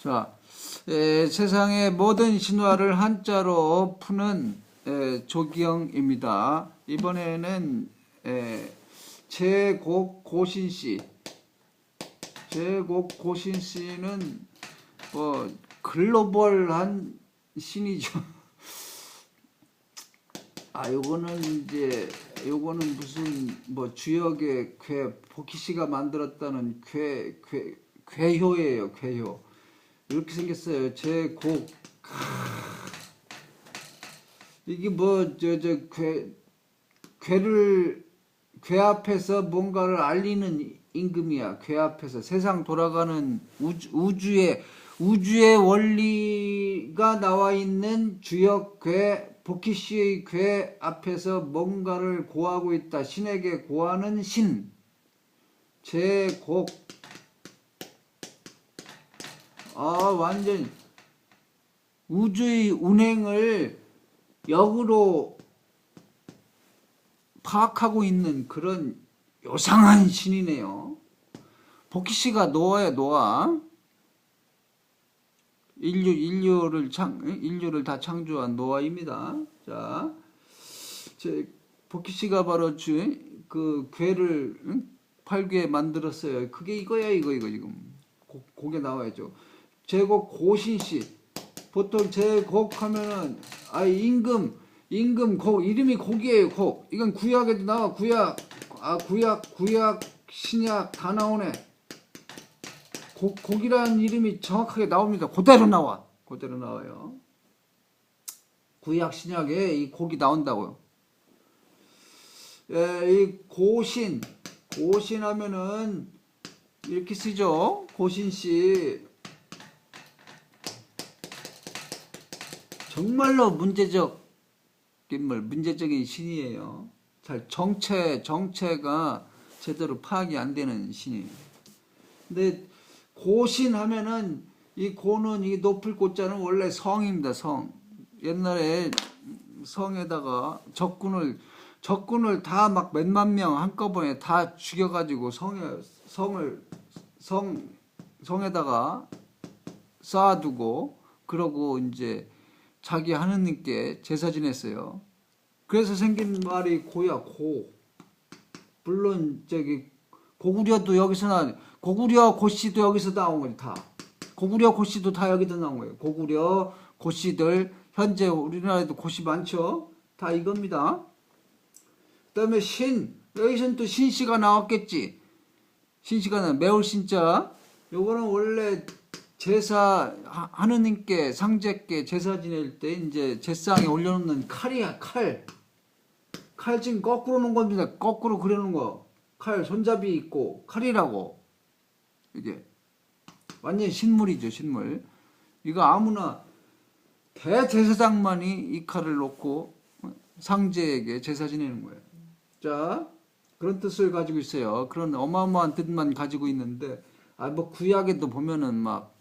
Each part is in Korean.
자, 에, 세상의 모든 신화를 한자로 푸는 에, 조기영입니다. 이번에는 에, 제곡 고신 씨, 제곡 고신 씨는 뭐 글로벌한 신이죠. 아, 요거는 이제 요거는 무슨 뭐 주역의 괴 복희 씨가 만들었다는 괴, 괴 괴효예요, 괴효. 이렇게 생겼어요. 제 곡. 이게 뭐 저 저 괴 괴를 괴 앞에서 뭔가를 알리는 임금이야. 괴 앞에서 세상 돌아가는 우주, 우주의 우주의 원리가 나와 있는 주역 괴 복희 씨의 괴 앞에서 뭔가를 고하고 있다. 신에게 고하는 신. 제 곡 아, 완전 우주의 운행을 역으로 파악하고 있는 그런 요상한 신이네요. 복희 씨가 노아야, 노아. 인류, 인류를 창, 인류를 다 창조한 노아입니다. 자, 제, 복희 씨가 바로 주, 그, 괴를, 응? 팔괴 만들었어요. 그게 이거야, 이거, 이거, 지금. 고, 곡에 나와야죠. 제곡 고신씨. 보통 제곡 하면은 아 임금 임금 곡 이름이 곡이에요 곡. 이건 구약에도 나와 구약. 아 구약 구약 신약 다 나오네. 곡 곡이라는 이름이 정확하게 나옵니다. 그대로 나와. 그대로 나와요. 구약 신약에 이 곡이 나온다고요. 예, 이 고신. 고신 하면은 이렇게 쓰죠. 고신씨 정말로 문제적 인물, 문제적인 신이에요. 잘 정체, 정체가 제대로 파악이 안 되는 신이에요. 근데 고신 하면은 이 고는 이 높을 고자는 원래 성입니다, 성. 옛날에 성에다가 적군을 적군을 다 막 몇만 명 한꺼번에 다 죽여가지고 성에 성을 성 성에다가 쌓아두고 그러고 이제 자기 하느님께 제사 지냈어요. 그래서 생긴 말이 고야 고. 물론 저기 고구려도 여기서 나 고구려 고씨도 여기서 나온 거지 다. 고구려 고씨도 다 여기서 나온 거예요. 고구려 고씨들 현재 우리나라에도 고씨 많죠. 다 이겁니다. 그다음에 신 여기서는 또 신씨가 나왔겠지. 신씨가 나 매울 신자. 요거는 원래 제사 하- 하느님께 상제께 제사 지낼 때 이제 제상에 올려놓는 칼이야 칼. 칼 지금 거꾸로 놓은 겁니다. 거꾸로 그려놓은 거. 칼 손잡이 있고 칼이라고 이게 완전 신물이죠 신물. 이거 아무나 대제사장만이 이 칼을 놓고 상제에게 제사 지내는 거예요. 자 그런 뜻을 가지고 있어요. 그런 어마어마한 뜻만 가지고 있는데 아뭐 구약에도 보면은 막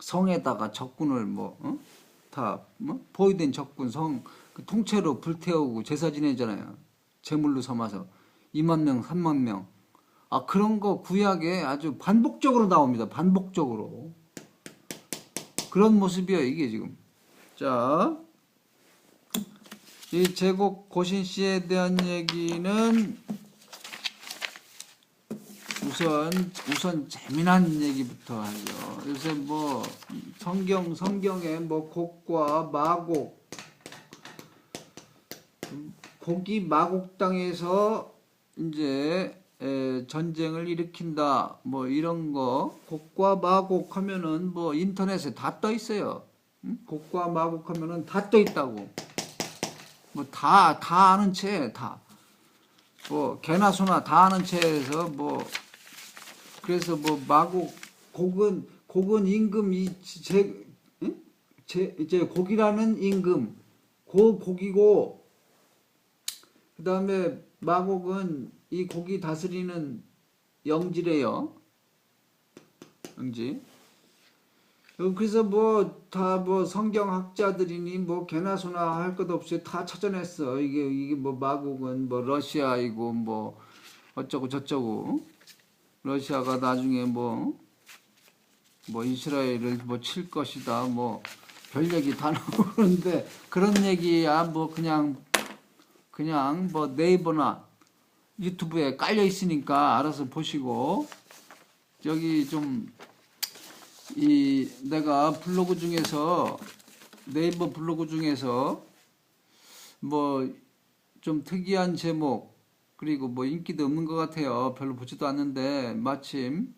성에다가 적군을 뭐다 뭐? 포위된 적군 성 그 통째로 불태우고 제사 지내잖아요. 제물로 삼아서 2만 명, 3만 명. 아 그런 거 구약에 아주 반복적으로 나옵니다. 반복적으로. 그런 모습이에요, 이게 지금. 자, 이 제국 고신 씨에 대한 얘기는 우선 우선 재미난 얘기부터 하죠. 요새 뭐 성경 성경에 뭐 곡과 마곡 곡이 마곡 땅에서 이제 에, 전쟁을 일으킨다 뭐 이런 거 곡과 마곡 하면은 뭐 인터넷에 다 떠 있어요. 응? 곡과 마곡 하면은 다 떠 있다고. 뭐다다 아는 채 다. 뭐 개나 소나 다 아는 채에서 뭐 그래서 뭐 마곡 곡은 곡은 임금 이제 제 이제 곡이라는 임금 고 곡이고 그 다음에 마곡은 이 곡이 다스리는 영지래요. 영지. 어, 그래서 뭐다뭐 성경학자들이니 뭐 개나 소나 할 것 없이 다 찾아냈어. 이게 이게 뭐 마곡은 뭐 러시아이고 뭐 어쩌고 저쩌고. 러시아가 나중에 뭐 뭐 이스라엘을 뭐 칠 것이다 뭐 별 얘기 다 나오고 그러는데 그런 얘기야 뭐 그냥 그냥 뭐 네이버나 유튜브에 깔려 있으니까 알아서 보시고. 여기 좀 이 내가 블로그 중에서 네이버 블로그 중에서 뭐 좀 특이한 제목 그리고 뭐 인기도 없는 것 같아요. 별로 보지도 않는데 마침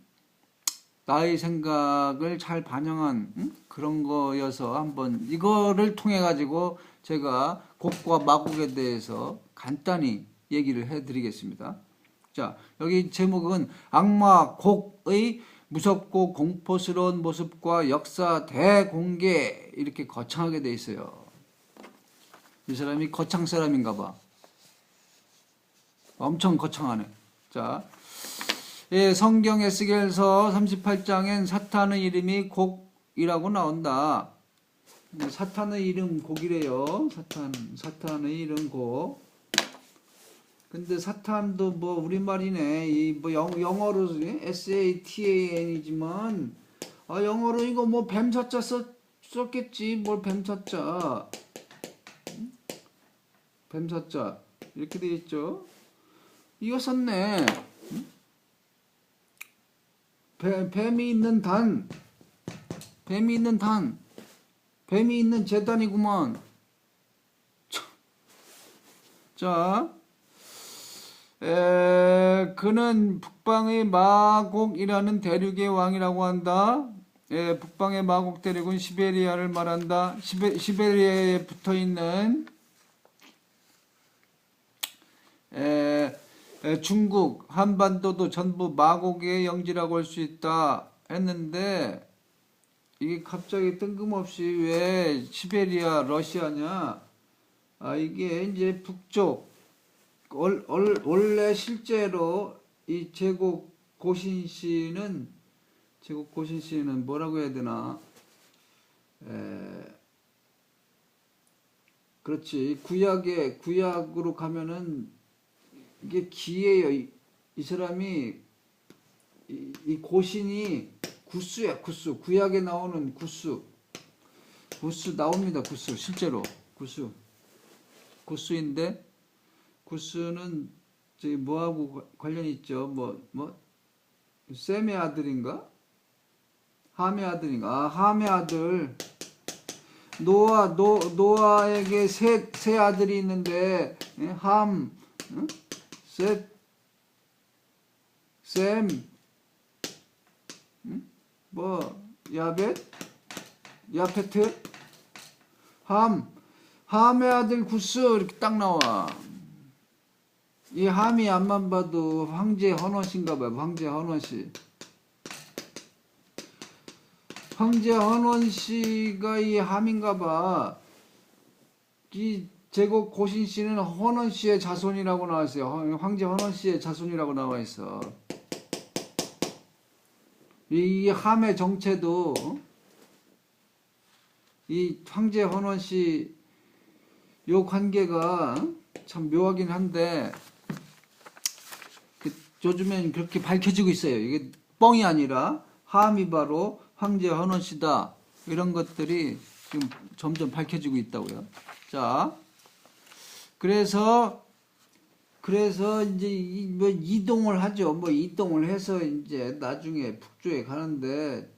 나의 생각을 잘 반영한 응? 그런 거여서 한번 이거를 통해 가지고 제가 곡과 마곡에 대해서 간단히 얘기를 해드리겠습니다. 자 여기 제목은 악마 곡의 무섭고 공포스러운 모습과 역사 대공개 이렇게 거창하게 돼 있어요. 이 사람이 거창 사람인가 봐. 엄청 거창하네. 자, 예, 성경 에스겔서 38장엔 사탄의 이름이 곡이라고 나온다. 네, 사탄의 이름 곡이래요. 사탄, 사탄의 이름 곡. 근데 사탄도 뭐 우리말이네. 이 뭐 영어로 S A T A N이지만 아 영어로 이거 뭐 뱀사자 썼, 썼겠지. 뭘 뱀사자. 응? 뱀사자 이렇게 돼 있죠. 이거 썼네. 응? 뱀, 뱀이 있는 단. 뱀이 있는 단. 뱀이 있는 재단이구먼. 자, 에, 그는 북방의 마곡이라는 대륙의 왕이라고 한다. 예, 북방의 마곡 대륙은 시베리아를 말한다. 시베, 시베리아에 붙어 있는 에, 에, 중국 한반도도 전부 마곡의 영지라고 할 수 있다 했는데 이게 갑자기 뜬금없이 왜 시베리아 러시아냐? 아 이게 이제 북쪽 얼, 얼, 원래 실제로 이 제국 고신 씨는 제국 고신 씨는 뭐라고 해야 되나? 에, 그렇지 구약에 구약으로 가면은 이게 기예요. 이, 이 사람이 이, 이 고신이 구스야 구스 구약에 나오는 구스 구스 나옵니다 구스 실제로. 구스 구스인데 구스는 저기 뭐하고 관련 있죠? 뭐 뭐? 셈의 아들인가? 함의 아들인가? 아 함의 아들. 노아 노 노아에게 세 세 아들이 있는데 예? 함 응? 셋, 셈, 응? 뭐, 야벳, 야페트, 함, 함의 아들 구스 이렇게 딱 나와. 이 함이 앞만 봐도 황제 헌원씨인가 봐요. 황제 헌원씨. 황제 헌원씨가 이 함인가 봐. 이 제국 고신 씨는 헌원 씨의 자손이라고 나와 있어요. 황제 헌원 씨의 자손이라고 나와 있어. 이 함의 정체도 이 황제 헌원 씨 요 관계가 참 묘하긴 한데 그 요즘엔 그렇게 밝혀지고 있어요. 이게 뻥이 아니라 함이 바로 황제 헌원 씨다. 이런 것들이 지금 점점 밝혀지고 있다고요. 자, 그래서 그래서 이제 이- 뭐 이동을 하죠. 뭐 이동을 해서 이제 나중에 북쪽에 가는데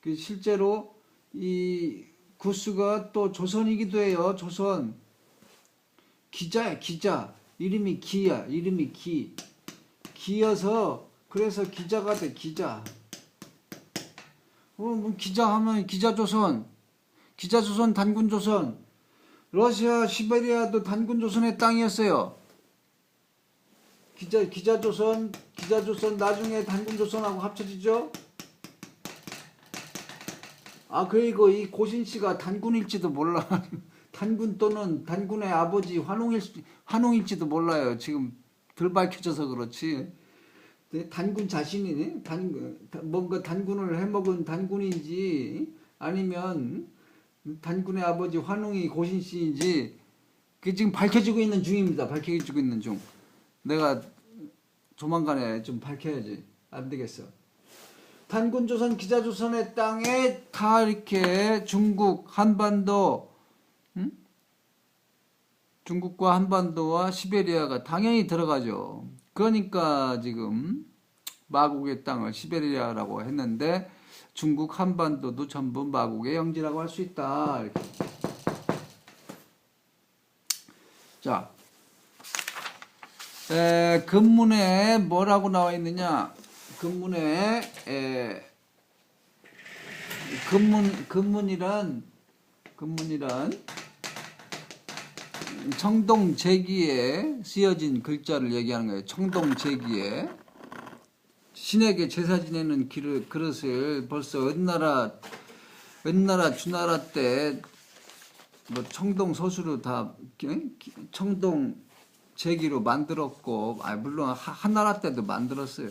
그 실제로 이 구스가 또 조선이기도 해요. 조선 기자야 기자 이름이 기야 이름이 기 기여서 그래서 기자가 돼 기자. 어, 뭐 기자 하면 기자 조선 기자 조선 단군 조선 러시아 시베리아도 단군 조선의 땅이었어요. 기자 기자 조선 기자 조선 나중에 단군 조선하고 합쳐지죠. 아 그리고 이 고신 씨가 단군일지도 몰라. 단군 또는 단군의 아버지 환웅일 환웅일지도 몰라요. 지금 덜 밝혀져서 그렇지. 근데 단군 자신이 단 뭔가 단군을 해먹은 단군인지 아니면 단군의 아버지 환웅이 고신 씨인지 그게 지금 밝혀지고 있는 중입니다. 밝혀지고 있는 중. 내가 조만간에 좀 밝혀야지. 안 되겠어. 단군 조선 기자 조선의 땅에 다 이렇게 중국 한반도 응? 중국과 한반도와 시베리아가 당연히 들어가죠. 그러니까 지금 마국의 땅을 시베리아라고 했는데 중국 한반도도 전부 마국의 영지라고 할 수 있다. 이렇게. 자, 에, 근문에 뭐라고 나와 있느냐? 근문에 에, 근문 근문이란 근문이란 청동 제기에 쓰여진 글자를 얘기하는 거예요. 청동 제기에 신에게 제사 지내는 기를, 그릇을 벌써 은나라 은나라 주나라 때 뭐 청동 서수로 다 청동 제기로 만들었고 아 물론 하- 한나라 때도 만들었어요.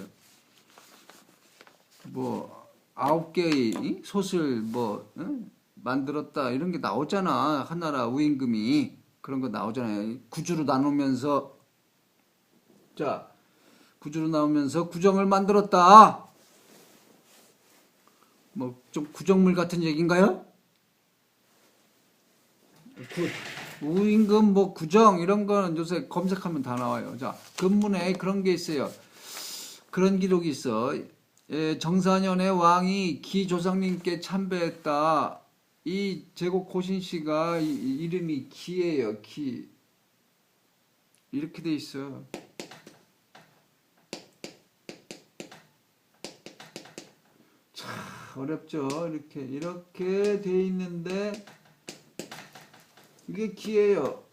뭐 아홉 개의 이? 솥을 뭐 응? 만들었다 이런 게 나오잖아 한나라 우임금이 그런 거 나오잖아요 구주로 나누면서 자 구주로 나오면서 구정을 만들었다 뭐 좀 구정물 같은 얘기인가요? 구, 우임금 뭐 구정 이런 거는 요새 검색하면 다 나와요 자 근문에 그런 게 있어요 그런 기록이 있어 예, 정사년의 왕이 기 조상님께 참배했다. 이 제국 고신 씨가 이, 이 이름이 기예요. 기 이렇게 돼 있어. 참 어렵죠. 이렇게 이렇게 돼 있는데 이게 기예요.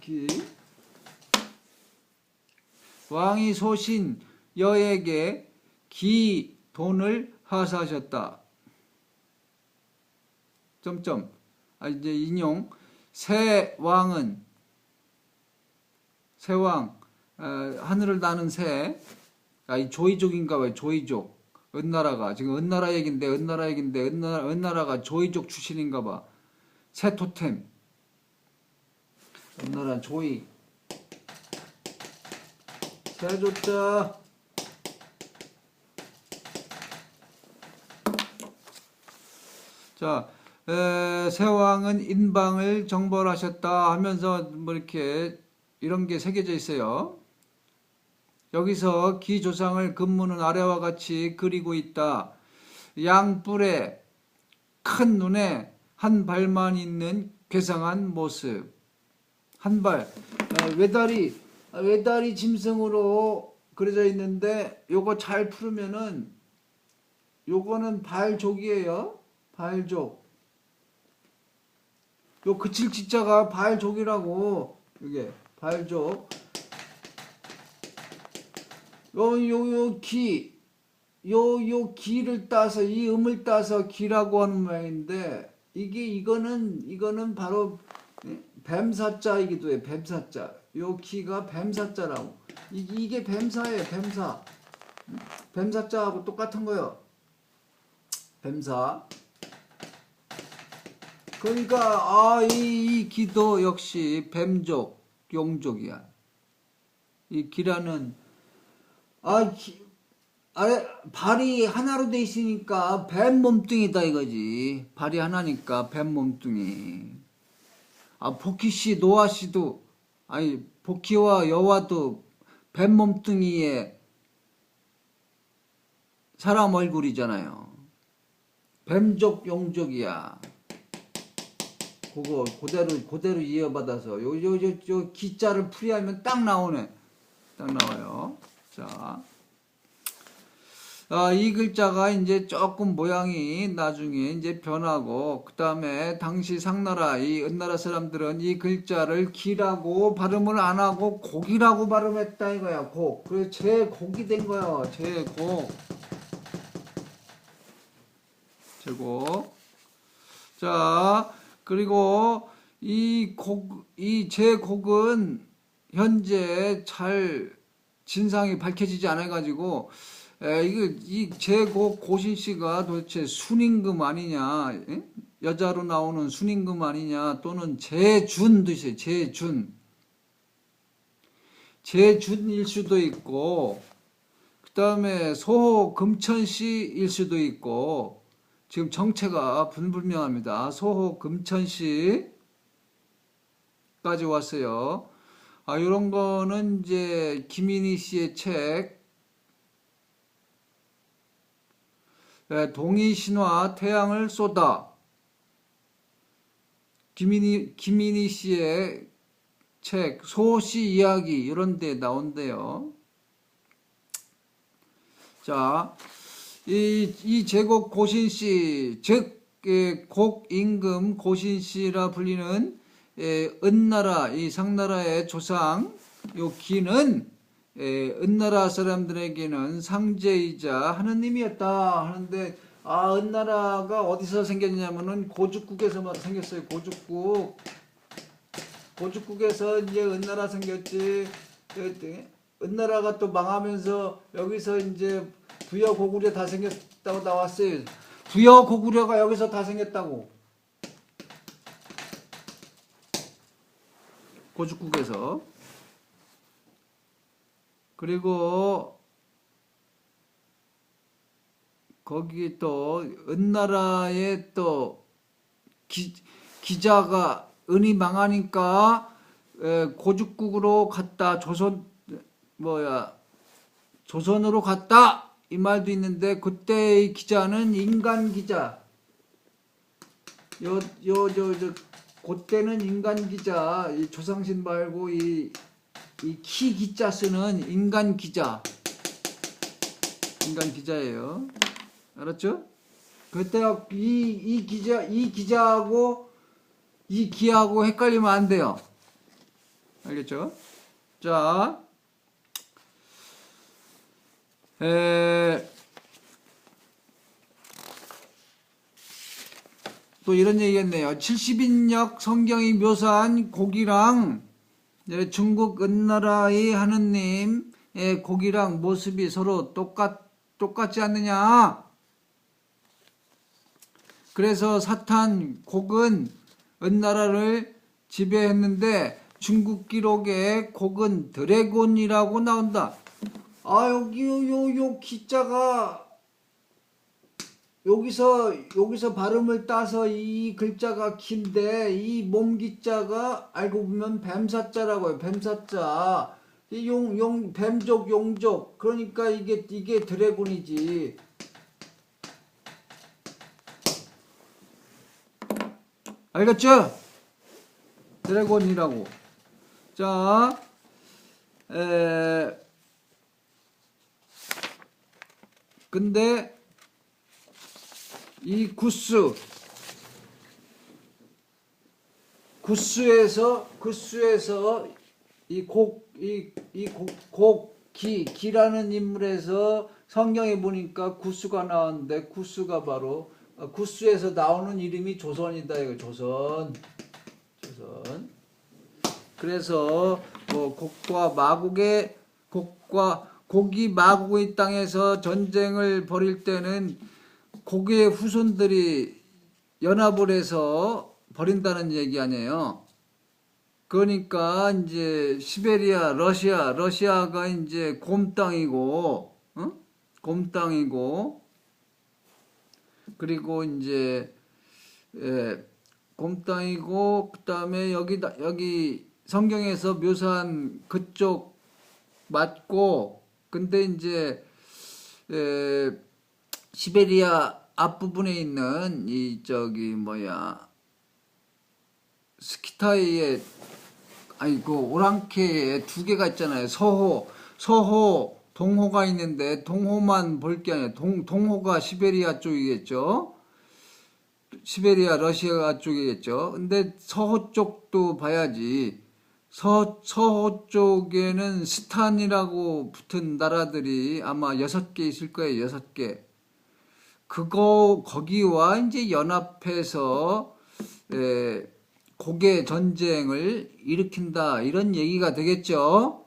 기. 왕이 소신 여에게 기 돈을 하사하셨다. 점점. 아 이제 인용. 새 왕은 새 왕, 어, 하늘을 나는 새. 아, 이 조이족인가 봐요. 조이족. 은나라가 지금 은나라 얘긴데 은나라 얘긴데 은나라, 은나라가 조이족 출신인가 봐. 새 토템. 은나라 조이. 새 조자. 자, 에, 세왕은 인방을 정벌하셨다 하면서 뭐 이렇게 이런 게 새겨져 있어요. 여기서 기조상을 근무는 아래와 같이 그리고 있다. 양뿔에 큰 눈에 한 발만 있는 괴상한 모습. 한 발. 아, 외다리, 아, 외다리 짐승으로 그려져 있는데 요거 잘 풀으면은 요거는 발족이에요. 발족. 요 그칠 지자가 발족이라고 이게 발족. 요 요 요 기. 요 요 기를 따서 이 음을 따서 기라고 하는 모양인데 이게 이거는 이거는 바로 예? 뱀사자이기도 해. 뱀사자. 요 기가 뱀사자라고. 이, 이게 뱀사예요. 뱀사. 뱀사자하고 똑같은 거요. 뱀사. 그러니까 아, 이, 이 기도 역시 뱀족, 용족이야. 이 기라는 아, 기, 아래 발이 하나로 돼 있으니까 뱀 몸뚱이다 이거지. 발이 하나니까 뱀 몸뚱이. 아, 보키 씨, 노아 씨도 아니 보키와 여와도 뱀 몸뚱이에 사람 얼굴이잖아요. 뱀족 용족이야. 그거 그대로 그대로 이어받아서 요요요 요 기자를 풀이하면 딱 나오네. 딱 나와요. 자. 아, 이 글자가 이제 조금 모양이 나중에 이제 변하고, 그 다음에 당시 상나라, 이 은나라 사람들은 이 글자를 기라고 발음을 안 하고 곡이라고 발음했다 이거야, 곡. 그래서 제곡이 된 거야, 제곡. 제곡. 자, 그리고 이 곡, 이 제곡은 현재 잘 진상이 밝혀지지 않아가지고, 에, 이거, 이 제곡 고신 씨가 도대체 순임금 아니냐, 예? 여자로 나오는 순임금 아니냐, 또는 제준도 있어요, 제준. 제준일 수도 있고, 그 다음에 소호 금천시일 수도 있고 지금 정체가 분불명합니다. 소호 금천시까지 왔어요. 아, 이런 거는 이제 김인희 씨의 책 예, 동이 신화 태양을 쏟아 김인희 김인희 씨의 책 소시 이야기 이런 데 나온대요. 자, 이, 이 제곡 고신 씨, 즉, 예, 곡임금 고신 씨라 불리는 예, 은나라, 이 상나라의 조상, 요 기는 예, 은나라 사람들에게는 상제이자 하느님이었다 하는데, 아, 은나라가 어디서 생겼냐면은 고죽국에서 생겼어요. 고죽국. 고죽국에서 이제 은나라 생겼지. 그, 은나라가 또 망하면서 여기서 이제 부여 고구려 다 생겼다고 나왔어요. 부여 고구려가 여기서 다 생겼다고. 고죽국에서. 그리고 거기 또 은나라에 또 기, 기자가 은이 망하니까 에, 고죽국으로 갔다 조선 뭐야 조선으로 갔다 이 말도 있는데 그때의 기자는 인간 기자 요 요 저 저 그때는 인간 기자 이 조상신 말고 이 이 키 기자 쓰는 인간 기자 인간 기자예요 알았죠? 그때 이, 이 기자 이 기자하고 이 기하고 헷갈리면 안 돼요 알겠죠? 자 에, 또 이런 얘기했네요. 70인역 성경이 묘사한 고기랑 예, 중국 은나라의 하느님의 고기랑 모습이 서로 똑같, 똑같지 않느냐. 그래서 사탄 곡은 은나라를 지배했는데 중국 기록에 곡은 드래곤이라고 나온다. 아 여기 요요 기자가 여기서 여기서 발음을 따서 이 글자가 긴데 이 몸 기자가 알고 보면 뱀사자라고요. 뱀사자. 용, 용, 뱀족, 용족. 그러니까 이게, 이게 드래곤이지. 알겠죠? 드래곤이라고. 자, 에, 근데 이 구스. 구스에서 구스에서 이 곡 이 이곡기 기라는 인물에서 성경에 보니까 구스가 나왔는데 구스가 바로 어, 구스에서 나오는 이름이 조선이다 이거 조선. 조선. 그래서 뭐 곡과 마곡의 곡과 고기 마곡의 땅에서 전쟁을 벌일 때는 고기의 후손들이 연합을 해서 벌인다는 얘기 아니에요. 그러니까 이제 시베리아, 러시아, 러시아가 이제 곰 땅이고, 어? 곰 땅이고, 그리고 이제 예, 곰 땅이고, 그다음에 여기 여기 성경에서 묘사한 그쪽 맞고 근데 이제 에, 시베리아 앞부분에 있는 이 저기 뭐야 스키타이에 아니 그 오랑캐에 두 개가 있잖아요. 서호 서호 동호가 있는데 동호만 볼 게 아니라 동 동호가 시베리아 쪽이겠죠. 시베리아 러시아 쪽이겠죠. 근데 서호 쪽도 봐야지. 서, 서호 쪽에는 스탄이라고 붙은 나라들이 아마 여섯 개 있을 거예요, 여섯 개. 그거, 거기와 이제 연합해서, 에, 고개 전쟁을 일으킨다, 이런 얘기가 되겠죠?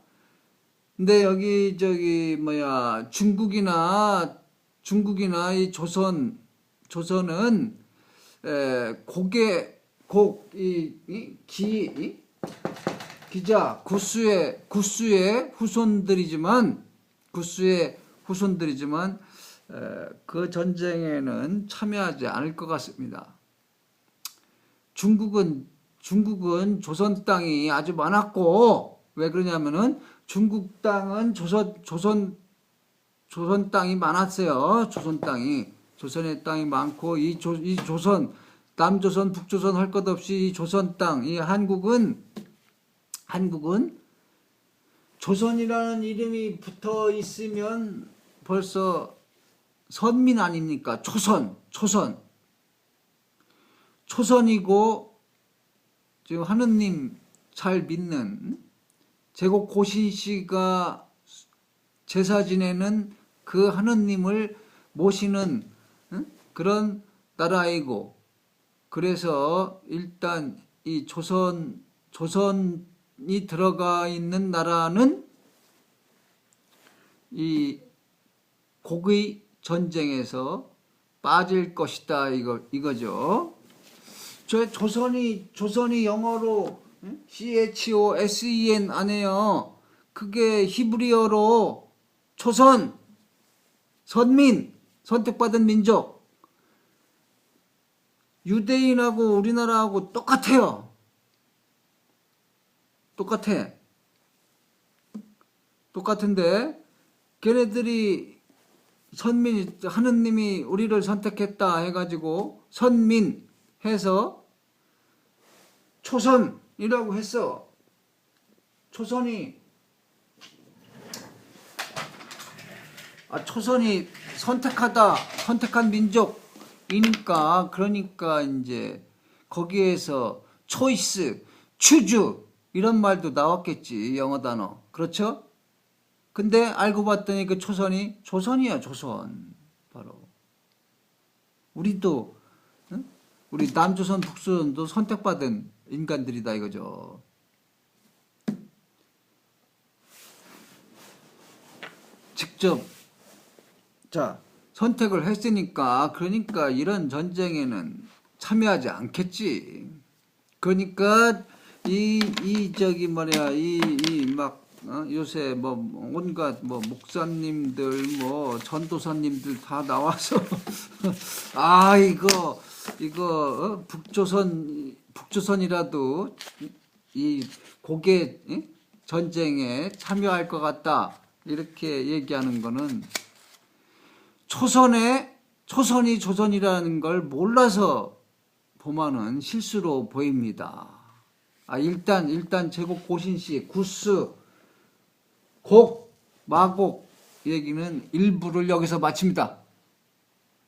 근데 여기, 저기, 뭐야, 중국이나, 중국이나 이 조선, 조선은, 에, 고개, 곡, 이, 이, 기, 이? 기자 구스의 구스의 후손들이지만 구스의 후손들이지만 에, 그 전쟁에는 참여하지 않을 것 같습니다. 중국은 중국은 조선 땅이 아주 많았고 왜 그러냐면은 중국 땅은 조선 조선 조선 땅이 많았어요. 조선 땅이 조선의 땅이 많고 이, 조, 이 조선 남조선 북조선 할 것 없이 이 조선 땅 이 한국은 한국은 조선이라는 이름이 붙어 있으면 벌써 선민 아닙니까? 초선, 초선. 초선이고 지금 하느님 잘 믿는 제국 고신 씨가 제사 지내는 그 하느님을 모시는 응? 그런 나라이고 그래서 일단 이 조선 조선이 들어가 있는 나라는 이 고의 전쟁에서 빠질 것이다 이거 이거죠. 저 조선이 조선이 영어로 응? C H O S E N 아니에요. 그게 히브리어로 초선 선민 선택받은 민족 유대인하고 우리나라하고 똑같아요. 똑같아. 똑같은데 걔네들이 선민이 하느님이 우리를 선택했다 해가지고 선민 해서 초선이라고 했어. 초선이 아, 초선이 선택하다 선택한 민족이니까 그러니까 이제 거기에서 초이스, 추주 이런 말도 나왔겠지 영어 단어 그렇죠? 근데 알고 봤더니 그 초선이 조선이야 조선 바로 우리도 응? 우리 남조선 북조선도 선택받은 인간들이다 이거죠. 직접 자 선택을 했으니까 그러니까 이런 전쟁에는 참여하지 않겠지. 그러니까 이 이 저기 뭐냐 이 이막 어? 요새 뭐 온갖 뭐 목사님들 뭐 전도사님들 다 나와서 아 이거 이거 어? 북조선 북조선이라도 이 고개 예? 전쟁에 참여할 것 같다 이렇게 얘기하는 거는 초선에 초선이 조선이라는 걸 몰라서 보면은 실수로 보입니다. 아 일단 일단 제국 고신씨 구스 곡 마곡 얘기는 일부를 여기서 마칩니다.